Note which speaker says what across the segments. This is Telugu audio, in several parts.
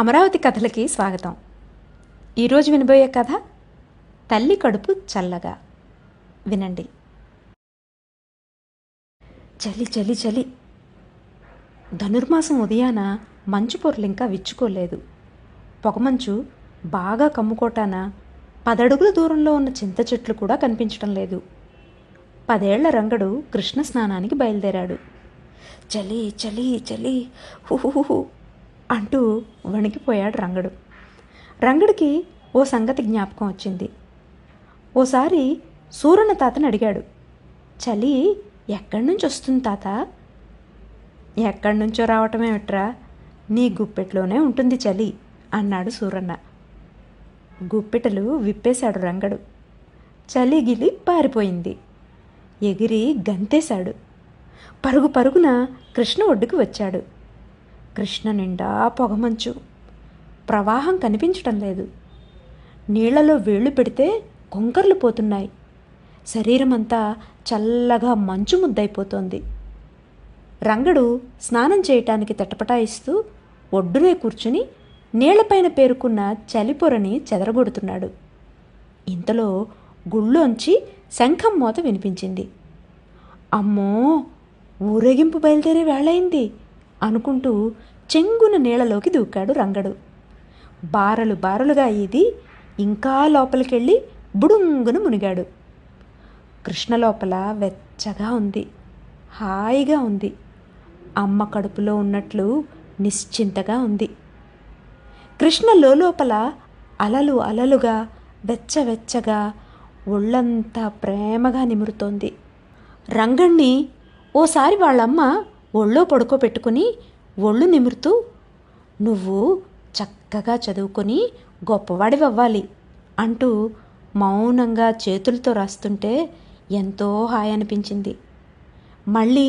Speaker 1: అమరావతి కథలకి స్వాగతం ఈరోజు వినబోయే కథ తల్లి కడుపు చల్లగా వినండి చలి చలి చలి ధనుర్మాసం ఉదయాన మంచు పొరలు ఇంకా విచ్చుకోలేదు పొగమంచు బాగా కమ్ముకోటాన పదడుగుల దూరంలో ఉన్న చింత చెట్లు కూడా కనిపించటం లేదు పదేళ్ల రంగడు కృష్ణ స్నానానికి బయలుదేరాడు చలి చలి చలి హుహుహు అంటూ వణికిపోయాడు రంగడు రంగడికి ఓ సంగతి జ్ఞాపకం వచ్చింది ఓసారి సూరన్న తాతని అడిగాడు చలి ఎక్కడి నుంచి వస్తుంది తాత ఎక్కడి నుంచో రావటమేమిట్రా నీ గుప్పెట్లోనే ఉంటుంది చలి అన్నాడు సూరన్న గుప్పెటలు విప్పేశాడు రంగడు చలి గిలి పారిపోయింది ఎగిరి గంతేశాడు పరుగు పరుగున కృష్ణ ఒడ్డుకు వచ్చాడు కృష్ణ నిండా పొగమంచు ప్రవాహం కనిపించటం లేదు నీళ్లలో వేళ్ళు పెడితే కొంకర్లు పోతున్నాయి శరీరమంతా చల్లగా మంచు ముద్దైపోతోంది రంగడు స్నానం చేయటానికి తటపటాయిస్తూ ఒడ్డునే కూర్చుని నీళ్లపైన పేరుకున్న చలిపొరని చెదరగొడుతున్నాడు ఇంతలో గుళ్ళోంచి శంఖం మోత వినిపించింది అమ్మో ఊరేగింపు బయలుదేరే వేళయింది అనుకుంటూ చెంగున నీళ్ళలోకి దూకాడు రంగడు బారలు బారలుగా ఈది ఇంకా లోపలికెళ్ళి బుడుంగును మునిగాడు కృష్ణ లోపల వెచ్చగా ఉంది హాయిగా ఉంది అమ్మ కడుపులో ఉన్నట్లు నిశ్చింతగా ఉంది కృష్ణ లోపల అలలు అలలుగా వెచ్చవెచ్చగా ఒళ్ళంతా ప్రేమగా నిమురుతోంది రంగణ్ణి ఓసారి వాళ్ళమ్మ ఒళ్ళో పడుకోబెట్టుకుని ఒళ్ళు నిమురుతూ నువ్వు చక్కగా చదువుకొని అవ్వాలి అంటూ మౌనంగా చేతులతో రాస్తుంటే ఎంతో హాయి అనిపించింది మళ్ళీ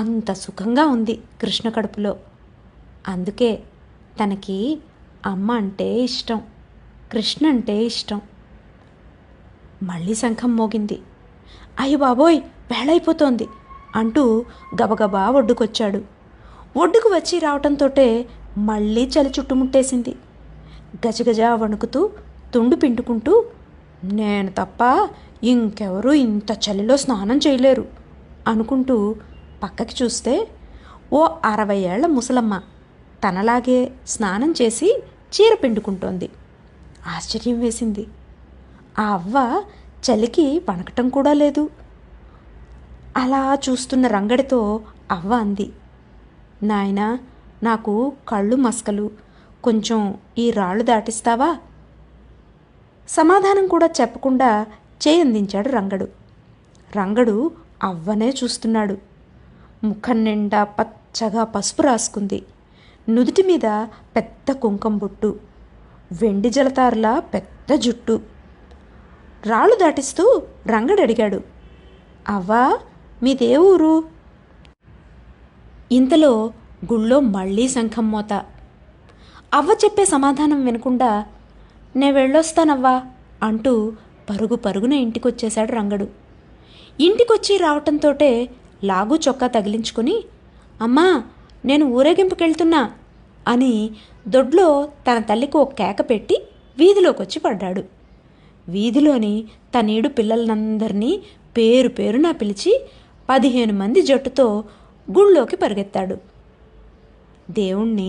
Speaker 1: అంత సుఖంగా ఉంది కృష్ణ కడుపులో అందుకే తనకి అమ్మ అంటే ఇష్టం కృష్ణ అంటే ఇష్టం మళ్ళీ శంఖం మోగింది అయ్యో బాబోయ్ వేళైపోతోంది అంటూ గబగబా ఒడ్డుకొచ్చాడు ఒడ్డుకు వచ్చి రావటంతోటే మళ్ళీ చలి చుట్టుముట్టేసింది గజగజ వణుకుతూ తుండు పిండుకుంటూ నేను తప్ప ఇంకెవరూ ఇంత చలిలో స్నానం చేయలేరు అనుకుంటూ పక్కకి చూస్తే ఓ అరవై ఏళ్ల ముసలమ్మ తనలాగే స్నానం చేసి చీర పిండుకుంటోంది ఆశ్చర్యం వేసింది ఆ అవ్వ చలికి వణకటం కూడా లేదు అలా చూస్తున్న రంగడితో అవ్వ అంది నాయనా నాకు కళ్ళు మస్కలు కొంచెం ఈ రాళ్ళు దాటిస్తావా సమాధానం కూడా చెప్పకుండా చేయందించాడు రంగడు రంగడు అవ్వనే చూస్తున్నాడు ముఖం నిండా పచ్చగా పసుపు రాసుకుంది నుదుటి మీద పెద్ద కుంకం బొట్టు వెండి జలతారుల పెద్ద జుట్టు రాళ్ళు దాటిస్తూ రంగడు అడిగాడు అవ్వా మీదే ఊరు ఇంతలో గుళ్ళో మళ్ళీ శంఖం మోత అవ్వ చెప్పే సమాధానం వినకుండా నే వెళ్ళొస్తానవ్వా అంటూ పరుగు పరుగున ఇంటికొచ్చేశాడు రంగడు ఇంటికొచ్చి రావటంతోటే లాగు చొక్కా తగిలించుకొని అమ్మా నేను ఊరేగింపుకెళ్తున్నా అని దొడ్లో తన తల్లికి ఒక కేక పెట్టి వీధిలోకి వచ్చి పడ్డాడు వీధిలోని తనేడు పిల్లలందరినీ పేరు పేరున పిలిచి పదిహేను మంది జట్టుతో గుళ్ళోకి పరిగెత్తాడు దేవుణ్ణి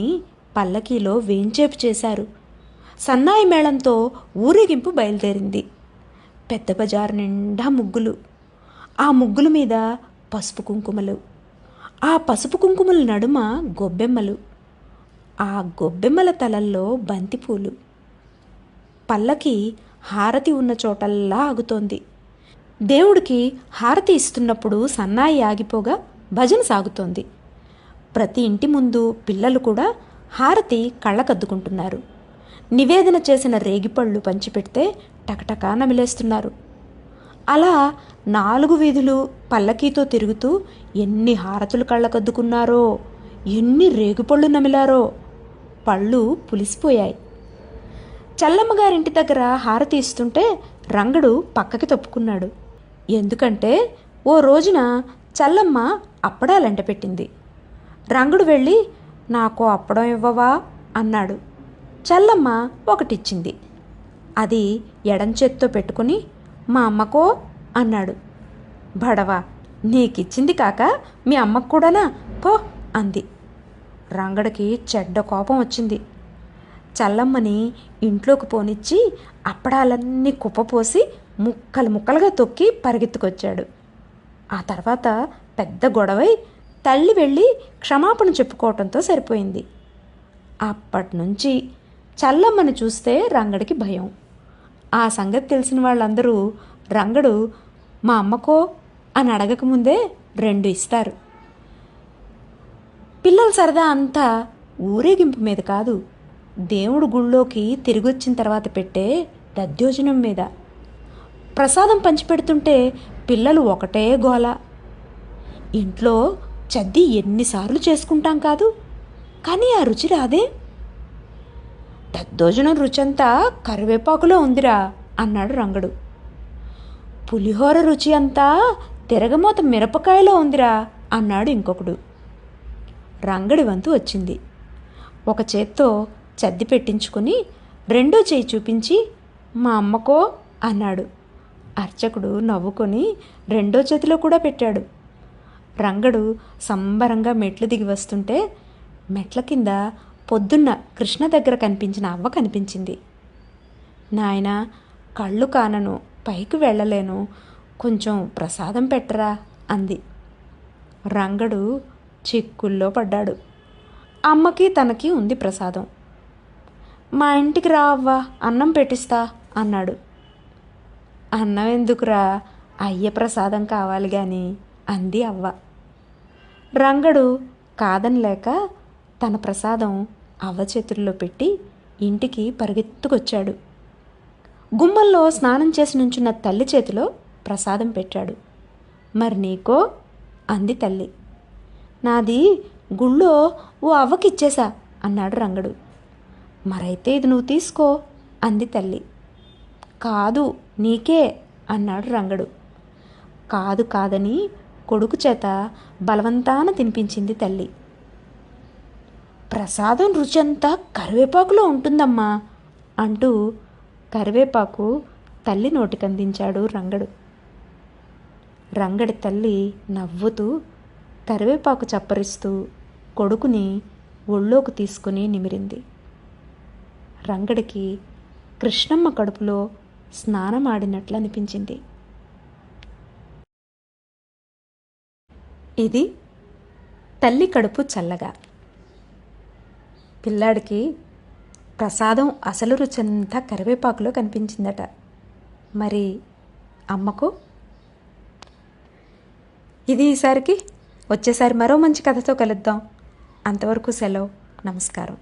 Speaker 1: పల్లకీలో వేంచేపు చేశారు సన్నాయి మేళంతో ఊరేగింపు బయలుదేరింది పెద్ద బజారు నిండా ముగ్గులు ఆ ముగ్గుల మీద పసుపు కుంకుమలు ఆ పసుపు కుంకుమల నడుమ గొబ్బెమ్మలు ఆ గొబ్బెమ్మల తలల్లో బంతిపూలు పల్లకి హారతి ఉన్న చోటల్లా ఆగుతోంది దేవుడికి హారతి ఇస్తున్నప్పుడు సన్నాయి ఆగిపోగా భజన సాగుతోంది ప్రతి ఇంటి ముందు పిల్లలు కూడా హారతి కళ్ళకద్దుకుంటున్నారు నివేదన చేసిన రేగిపళ్ళు పంచిపెడితే టకటకా నమిలేస్తున్నారు అలా నాలుగు వీధులు పల్లకీతో తిరుగుతూ ఎన్ని హారతులు కళ్ళకద్దుకున్నారో ఎన్ని రేగుపళ్ళు నమిలారో పళ్ళు పులిసిపోయాయి చల్లమ్మగారింటి దగ్గర హారతి ఇస్తుంటే రంగడు పక్కకి తప్పుకున్నాడు ఎందుకంటే ఓ రోజున చల్లమ్మ అప్పడాలంట పెట్టింది రంగుడు వెళ్ళి నాకు అప్పడం ఇవ్వవా అన్నాడు చల్లమ్మ ఒకటిచ్చింది అది ఎడం చేత్తో పెట్టుకుని మా అమ్మకో అన్నాడు బడవా నీకిచ్చింది కాక మీ అమ్మకు కూడానా పో అంది రంగడికి చెడ్డ కోపం వచ్చింది చల్లమ్మని ఇంట్లోకి పోనిచ్చి అప్పడాలన్నీ కుప్పపోసి ముక్కలు ముక్కలుగా తొక్కి పరిగెత్తుకొచ్చాడు ఆ తర్వాత పెద్ద గొడవై తల్లి వెళ్ళి క్షమాపణ చెప్పుకోవటంతో సరిపోయింది అప్పటినుంచి చల్లమ్మని చూస్తే రంగడికి భయం ఆ సంగతి తెలిసిన వాళ్ళందరూ రంగడు మా అమ్మకో అని అడగకముందే రెండు ఇస్తారు పిల్లల సరదా అంతా ఊరేగింపు మీద కాదు దేవుడు గుళ్ళోకి తిరిగొచ్చిన తర్వాత పెట్టే దద్యోజనం మీద ప్రసాదం పంచిపెడుతుంటే పిల్లలు ఒకటే గోల ఇంట్లో చద్ది ఎన్నిసార్లు చేసుకుంటాం కాదు కానీ ఆ రుచి రాదే దద్దోజనం రుచంతా కరివేపాకులో ఉందిరా అన్నాడు రంగడు పులిహోర రుచి అంతా తిరగమోత మిరపకాయలో ఉందిరా అన్నాడు ఇంకొకడు రంగడి వంతు వచ్చింది ఒక చేత్తో చద్ది పెట్టించుకుని రెండో చేయి చూపించి మా అమ్మకో అన్నాడు అర్చకుడు నవ్వుకొని రెండో చేతిలో కూడా పెట్టాడు రంగడు సంబరంగా మెట్లు దిగి వస్తుంటే మెట్ల కింద పొద్దున్న కృష్ణ దగ్గర కనిపించిన అవ్వ కనిపించింది నాయన కళ్ళు కానను పైకి వెళ్ళలేను కొంచెం ప్రసాదం పెట్టరా అంది రంగడు చిక్కుల్లో పడ్డాడు అమ్మకి తనకి ఉంది ప్రసాదం మా ఇంటికి రా అవ్వ అన్నం పెట్టిస్తా అన్నాడు అన్నం ఎందుకురా అయ్య ప్రసాదం కావాలి గాని అంది అవ్వ రంగడు కాదనిలేక తన ప్రసాదం అవ్వ చేతుల్లో పెట్టి ఇంటికి పరిగెత్తుకొచ్చాడు గుమ్మల్లో స్నానం చేసి నుంచున్న తల్లి చేతిలో ప్రసాదం పెట్టాడు మరి నీకో అంది తల్లి నాది గుళ్ళో ఓ అవ్వకిచ్చేశా అన్నాడు రంగడు మరైతే ఇది నువ్వు తీసుకో అంది తల్లి కాదు నీకే అన్నాడు రంగడు కాదు కాదని కొడుకు చేత బలవంతాన తినిపించింది తల్లి ప్రసాదం రుచి అంతా కరివేపాకులో ఉంటుందమ్మా అంటూ కరివేపాకు తల్లి నోటికందించాడు రంగడు రంగడి తల్లి నవ్వుతూ కరివేపాకు చప్పరిస్తూ కొడుకుని ఒళ్ళోకి తీసుకుని నిమిరింది రంగడికి కృష్ణమ్మ కడుపులో స్నానం ఆడినట్లు అనిపించింది ఇది తల్లి కడుపు చల్లగా పిల్లాడికి ప్రసాదం అసలు రుచంతా కరివేపాకులో కనిపించిందట మరి అమ్మకు ఇది ఈసారికి వచ్చేసారి మరో మంచి కథతో కలుద్దాం అంతవరకు సెలవు నమస్కారం